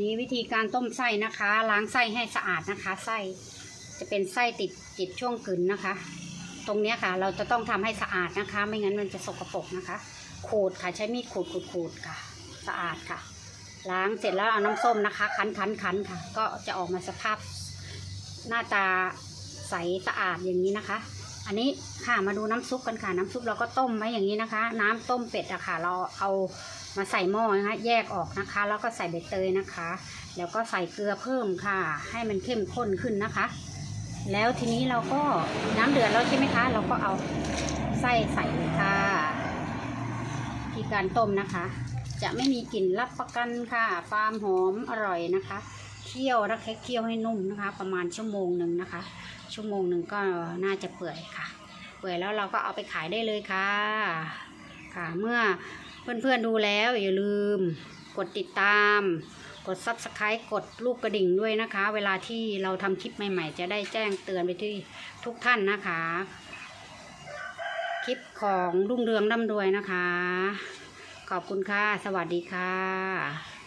นี้วิธีการต้มไส้นะคะ ล้างไส้ให้สะอาดนะคะ ไส้จะเป็นไส้ติดจิตช่วงกลืนนะคะ ตรงนี้ค่ะ เราจะต้องทำให้สะอาดนะคะ ไม่งั้นมันจะสกปรกนะคะ ขูดค่ะใช้มีดขูดขูดขูดค่ะ สะอาดค่ะ ล้างเสร็จแล้วเอาน้ำส้มนะคะ คั้นคั้นคั้นค่ะ ก็จะออกมาสภาพหน้าตาใสสะอาดอย่างนี้นะคะ อันนี้ค่ะมาดูน้ำซุปกันค่ะ น้ำซุปเราก็ต้มไว้อย่างนี้นะคะ น้ำต้มเป็ดอะค่ะ เราเอามาใส่หม้อนะคะแยกออกนะคะ แล้วก็ใส่ใบเตยนะคะ แล้วก็ใส่เกลือเพิ่มค่ะ ให้มันเข้มข้นขึ้นนะคะ แล้วทีนี้เราก็น้ำเดือดแล้วใช่ไหมคะ เราก็เอาไส้ใส่เลยค่ะที่การต้มนะคะ จะไม่มีกลิ่นรับประกันค่ะความหอมอร่อยนะคะ เคี่ยวนะแค่เคี่ยวให้นุ่มนะคะ ประมาณชั่วโมงหนึ่งนะคะ ชั่วโมงหนึ่งก็น่าจะเปื่อยค่ะ เปื่อยแล้วเราก็เอาไปขายได้เลยค่ะ ค่ะ เมื่อเพื่อนๆดูแล้วอย่าลืมกดติดตาม กด subscribe กดรูปกระดิ่งด้วยนะคะ เวลาที่เราทำคลิปใหม่ๆ จะได้แจ้งเตือนไปที่ทุกท่านนะคะ คลิปของรุ่งเรืองร่ำรวยนะคะ ขอบคุณค่ะ สวัสดีค่ะ